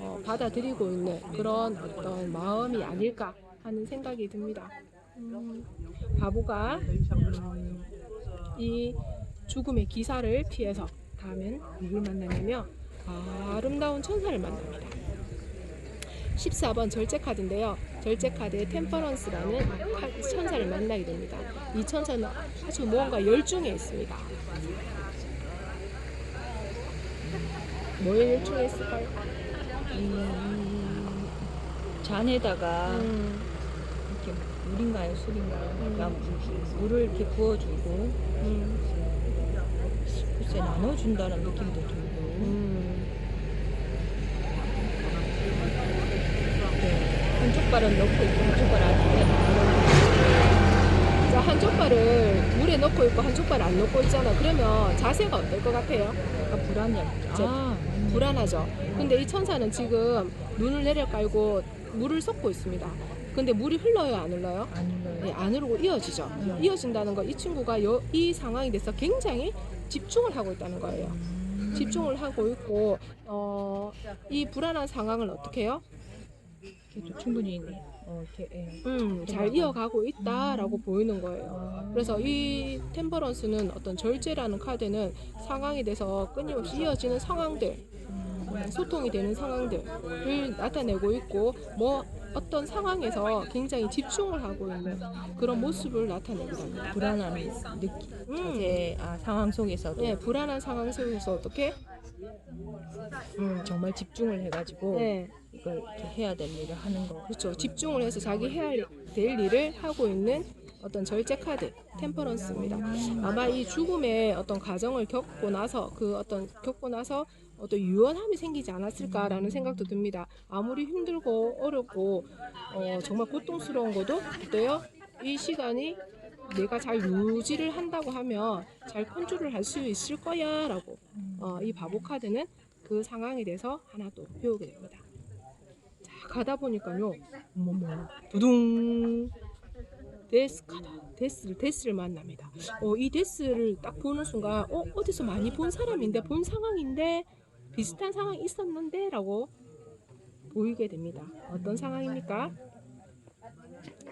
어, 받아들이고 있는 그런 어떤 마음이 아닐까 하는 생각이 듭니다. 음, 바보가 음, 이 죽음의 기사를 피해서 다음엔 누굴 만나냐면 아름다운 천사를 만납니다. 14번 절제 카드인데요. 절제 카드에 템퍼런스라는 카- 천사를 만나게 됩니다. 이 천사는 아주 무언가 열중해 있습니다. 열중해 있을까요? 음, 잔에다가 음, 이렇게 물인가요, 술인가요? 음. 물을 이렇게 부어주고 음, 글쎄 나눠준다는 느낌도 들고 음, 네. 한쪽 발은 넣고 있고 한쪽 발 아닌데 자, 한쪽 발을 물에 넣고 있고 한쪽 발을 안 넣고 있잖아. 그러면 자세가 어떨 것 같아요? 약간 불안해. 저- 아. 불안하죠. 근데 이 천사는 지금 눈을 내려 깔고 물을 섞고 있습니다. 근데 물이 흘러요, 안 흘러요? 안 흘러요. 네, 안 흐르고 이어지죠. 음. 이어진다는 거, 이 친구가 여- 이 상황에 대해서 굉장히 집중을 하고 있다는 거예요. 음. 집중을 하고 있고, 어, 이 불안한 상황을 어떻게 해요? 충분히 어, 이렇게 예. 음, 잘 이어가고 있다라고 보이는 거예요. 아, 그래서 이 템퍼런스는 어떤 절제라는 카드는 상황에 대해서 끊임없이 이어지는 상황들, 음, 소통이 되는 상황들을 나타내고 있고, 뭐 어떤 상황에서 굉장히 집중을 하고 있는 그런 모습을 나타내기도 합니다. 불안한 느낌, 음. 자세, 아, 상황 속에서도 네, 불안한 상황 속에서 어떻게? 음, 정말 집중을 해가지고 네, 이렇게 해야 될 일을 하는 거. 그렇죠. 집중을 해서 자기 해야 될 일을 하고 있는 어떤 절제 카드, 템퍼런스입니다. 아마 이 죽음의 어떤 과정을 겪고 나서 그 어떤 겪고 나서 어떤 유연함이 생기지 않았을까라는 생각도 듭니다. 아무리 힘들고 어렵고 어, 정말 고통스러운 것도 어때요? 이 시간이 내가 잘 유지를 한다고 하면 잘 컨트롤 할 수 있을 거야 라고 어, 이 바보 카드는 그 상황에 대해서 하나 또 배우게 됩니다. 자 가다 보니까요, 어머머, 두둥 데스 카드, 데스를 데스를 만납니다. 어, 이 데스를 딱 보는 순간, 어 어디서 많이 본 사람인데 본 상황인데 비슷한 상황이 있었는데 라고 보이게 됩니다. 어떤 상황입니까?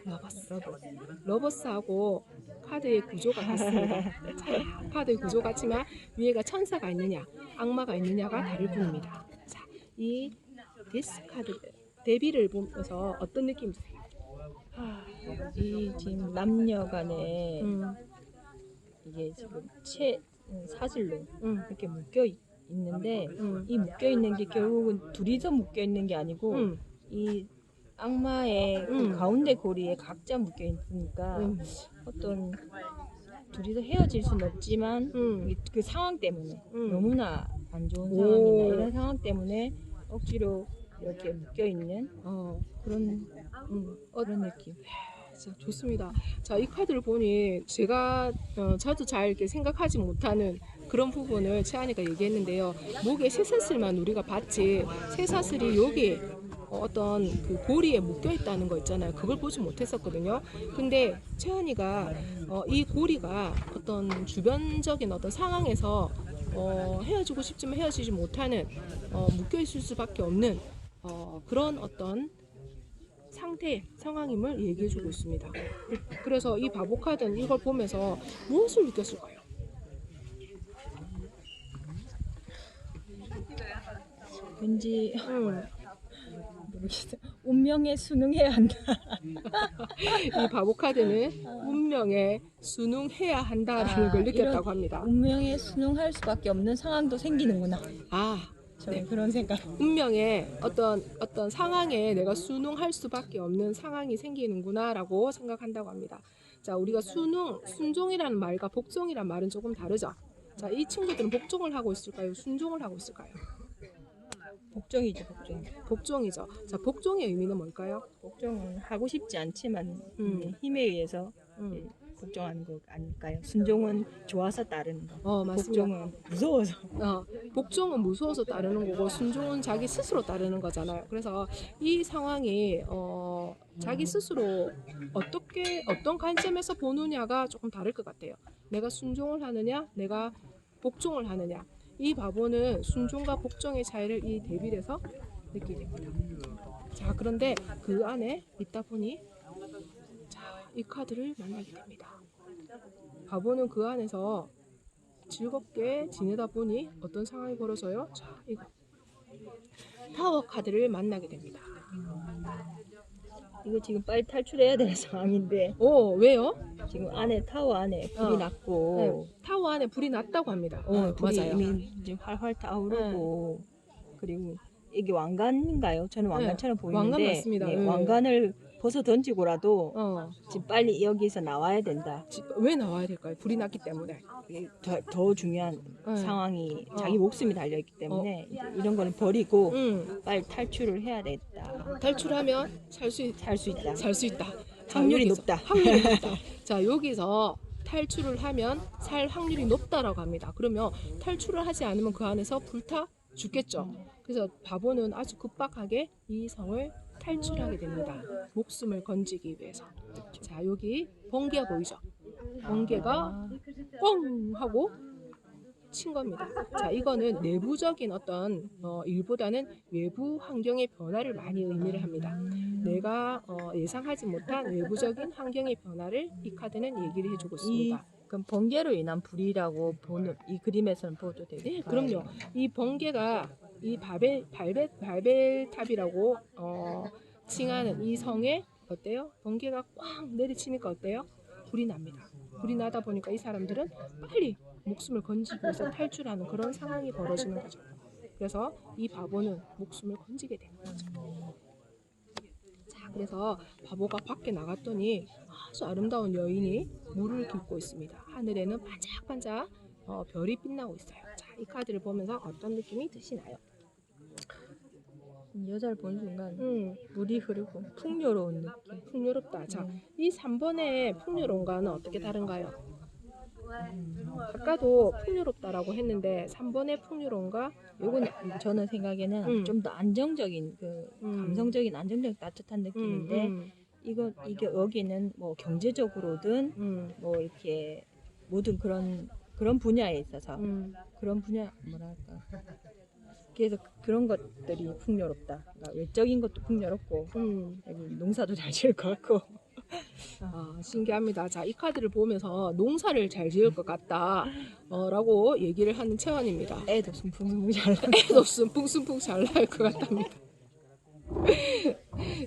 러버스. 러버스하고 카드의 구조가 같습니다. 자, 카드의 구조 같지만 위에가 천사가 있느냐, 악마가 있느냐가 다를 뿐입니다. 자, 이 데스 카드 데뷔를 보면서 어떤 느낌 드세요? 이 지금 남녀 간에 음, 이게 지금 채 음, 사슬로 음, 이렇게 묶여 있- 있는데 음, 이 묶여 있는 게 결국은 둘이서 묶여 있는 게 아니고 음, 이 악마의 그 음. 가운데 고리에 각자 묶여 있으니까 음, 어떤 둘이서 헤어질 수는 없지만 음, 이- 그 상황 때문에 음. 너무나 안 좋은 오. 상황이나 이런 상황 때문에 억지로 이렇게 묶여 있는 어, 그런 음. 그런 느낌. 자, 좋습니다. 자, 이 카드를 보니 제가 어, 저도 잘 이렇게 생각하지 못하는 그런 부분을 채안이가 얘기했는데요. 목에 쇠사슬만 우리가 봤지 쇠사슬이 여기 어, 어떤 그 고리에 묶여 있다는 거 있잖아요. 그걸 보지 못했었거든요. 근데 채안이가 어, 이 고리가 어떤 주변적인 어떤 상황에서 어, 헤어지고 싶지만 헤어지지 못하는 어, 묶여 있을 수밖에 없는 어, 그런 어떤 상태, 상황임을 얘기해주고 있습니다. 그래서 이 바보 카드는 이걸 보면서 무엇을 느꼈을까요? 왠지 음, 모르겠어. 운명에 순응해야 한다. 이 바보 카드는 운명에 순응해야 한다라는 아, 걸 느꼈다고 합니다. 운명에 순응할 수밖에 없는 상황도 생기는구나. 아, 저는 그런 생각. 운명에 어떤 어떤 상황에 내가 순응할 수밖에 없는 상황이 생기는구나라고 생각한다고 합니다. 자, 우리가 순응, 순종이라는 말과 복종이라는 말은 조금 다르죠. 자, 이 친구들은 복종을 하고 있을까요? 순종을 하고 있을까요? 복종이죠, 복종. 복종이죠. 자, 복종의 의미는 뭘까요? 복종은 하고 싶지 않지만 음. 예, 힘에 의해서 음. 예, 복종하는 거 아닐까요? 순종은 좋아서 따르는 거. 어, 맞습니다. 복종은 무서워서. 어, 복종은 무서워서 따르는 거고 순종은 자기 스스로 따르는 거잖아요. 그래서 이 상황이 어, 자기 스스로 어떻게 어떤 관점에서 보느냐가 조금 다를 것 같아요. 내가 순종을 하느냐, 내가 복종을 하느냐. 이 바보는 순종과 복종의 차이를 이 대비해서 느끼게 됩니다. 자, 그런데 그 안에 있다 보니 자, 이 카드를 만나게 됩니다. 바보는 그 안에서 즐겁게 지내다 보니 어떤 상황이 벌어져요? 자, 이거 타워 카드를 만나게 됩니다. 이거 지금 빨리 탈출해야 되는 상황인데 오, 왜요? 지금 안에 타워 안에 불이 어. 났고 네, 타워 안에 불이 났다고 합니다. 어, 어, 불이 맞아요. 이미 이제 활활 타오르고 그리고 이게 왕관인가요? 저는 왕관처럼 보이는데 왕관 맞습니다. 네, 네. 왕관을 벗어 던지고라도 어, 지금 빨리 여기서 나와야 된다. 지- 왜 나와야 될까요? 불이 났기 때문에. 이게 더, 더 중요한 네. 상황이 어. 자기 목숨이 달려 있기 때문에 이제 이런 거는 버리고 음, 빨리 탈출을 해야 됐다. 탈출하면 살수살수 있다. 살 수 있다. 자, 확률이 여기서- 높다. 확률이 높다. 자, 여기서 탈출을 하면 살 확률이 높다라고 합니다. 그러면 탈출을 하지 않으면 그 안에서 불타 죽겠죠. 그래서 바보는 아주 급박하게 이 성을 탈출하게 됩니다. 목숨을 건지기 위해서. 자, 여기 번개 보이죠? 번개가 꽝 하고 친 겁니다. 자, 이거는 내부적인 어떤 어, 일보다는 외부 환경의 변화를 많이 의미를 합니다. 내가 어, 예상하지 못한 외부적인 환경의 변화를 이 카드는 얘기를 해주고 있습니다. 그럼 번개로 인한 불이라고 보는 이 그림에서는 보도 되고 네, 그럼요. 이 번개가 이 바벨 발벨 발벨탑이라고 어, 칭하는 이 성에 어때요? 번개가 꽝 내리치니까 어때요? 불이 납니다. 불이 나다 보니까 이 사람들은 빨리 목숨을 건지기 위해서 탈출하는 그런 상황이 벌어지는 거죠. 그래서 이 바보는 목숨을 건지게 되는 거죠. 자, 그래서 바보가 밖에 나갔더니 아주 아름다운 여인이 물을 깃고 있습니다. 하늘에는 반짝반짝 어, 별이 빛나고 있어요. 자, 이 카드를 보면서 어떤 느낌이 드시나요? 여자를 본 순간 음, 물이 흐르고 풍요로운 느낌. 풍요롭다. 자, 음. 이 3번의 풍요로운가는 어떻게 다른가요? 아까도 풍요롭다라고 했는데 3번의 풍요로운가? 요건 저는 생각에는 음. 좀더 안정적인 그 음. 감성적인 안정적 따뜻한 느낌인데 음, 이거 이게 여기는 뭐 경제적으로든 음, 뭐 이렇게 모든 그런 그런 분야에 있어서 음, 그런 분야 뭐랄까 그래서 그런 것들이 풍요롭다. 그러니까 외적인 것도 풍요롭고 음. 여기 농사도 잘 지을 것 같고 아, 신기합니다. 자, 이 카드를 보면서 농사를 잘 지을 것 같다. 어, 라고 얘기를 하는 체원입니다. 애도 숨풍숨풍 잘 나. 애도 없음 풍순풍 잘 나올 것 같답니다.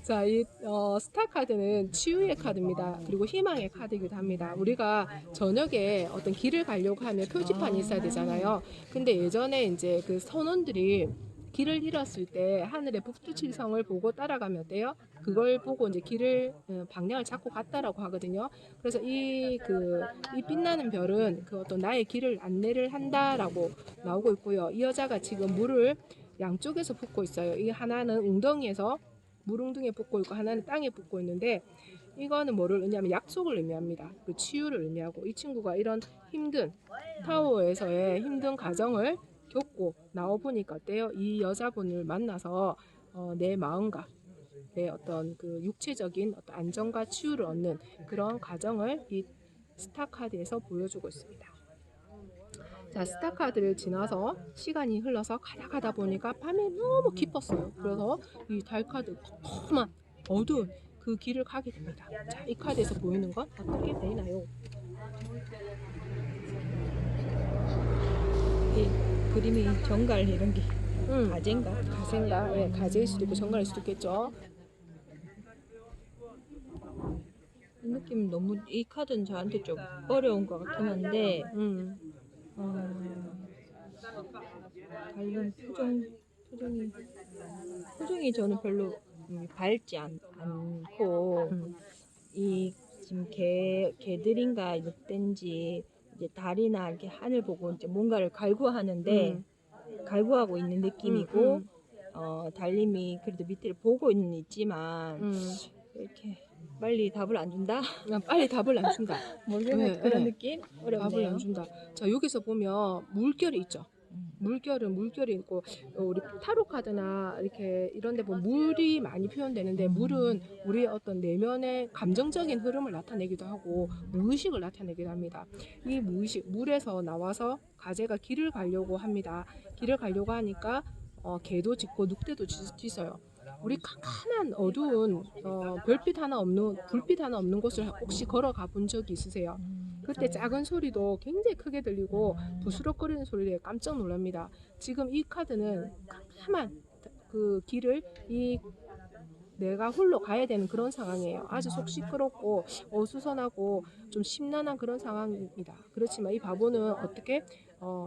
자, 이 어, 스타 카드는 치유의 카드입니다. 그리고 희망의 카드이기도 합니다. 우리가 저녁에 어떤 길을 가려고 하면 표지판이 있어야 되잖아요. 근데 예전에 이제 그 선원들이 길을 잃었을 때 하늘의 북두칠성을 보고 따라가면 어때요? 그걸 보고 이제 길을 어, 방향을 잡고 갔다라고 하거든요. 그래서 이 그 이 빛나는 별은 그 어떤 나의 길을 안내를 한다라고 나오고 있고요. 이 여자가 지금 물을 양쪽에서 붓고 있어요. 이 하나는 웅덩이에서 물웅둥이에 붓고 있고 하나는 땅에 붓고 있는데 이거는 뭐를 의미하면 약속을 의미합니다. 그 치유를 의미하고 이 친구가 이런 힘든 타워에서의 힘든 과정을 겪고 나와 보니까 어때요? 이 여자분을 만나서 어, 내 마음과 내 어떤 그 육체적인 어떤 안정과 치유를 얻는 그런 과정을 이 스타 카드에서 보여주고 있습니다. 자, 스타 카드를 지나서 시간이 흘러서 가다 가다 보니까 밤에 너무 깊었어요. 그래서 이 달 카드 컴컴한 어두운 그 길을 가게 됩니다. 자, 이 카드에서 보이는 건 어떻게 보이나요? 이 그림이 정갈 이런 게 음, 가재인가? 가생가, 예, 가재일 수도 있고 정갈일 수도 있겠죠. 이 느낌 너무 이 카드는 저한테 좀 어려운 것 같긴 한데 음, 어, 다른 표정 표정이 표정이 저는 별로 음, 밝지 않, 않고 음, 이 지금 개 개들인가 늑대인지 이제 달이나 이렇게 하늘 보고 이제 뭔가를 갈구하는데 음, 갈구하고 있는 느낌이고 음, 어 달님이 그래도 밑을 보고 있는 있지만 음. 이렇게 빨리 답을 안 준다 그냥 빨리 답을 안 준다. 모르겠네 네, 그런 네. 느낌 답을 어렵네요. 안 준다. 자, 여기서 보면 물결이 있죠. 음. 물결은 물결이 있고 어, 우리 타로 카드나 이렇게 이런 데 보면 물이 많이 표현되는데 물은 우리의 어떤 내면의 감정적인 흐름을 나타내기도 하고 무의식을 나타내기도 합니다. 이 무의식 물에서 나와서 가재가 길을 가려고 합니다. 길을 가려고 하니까 어, 개도 짖고 늑대도 짖- 짖어요. 우리 캄캄한 어두운 어, 별빛 하나 없는 불빛 하나 없는 곳을 혹시 걸어가 본 적이 있으세요? 그때 작은 소리도 굉장히 크게 들리고 부스럭거리는 소리에 깜짝 놀랍니다. 지금 이 카드는 캄캄한 그 길을 이 내가 홀로 가야 되는 그런 상황이에요. 아주 속 시끄럽고 어수선하고 좀 심란한 그런 상황입니다. 그렇지만 이 바보는 어떻게 어,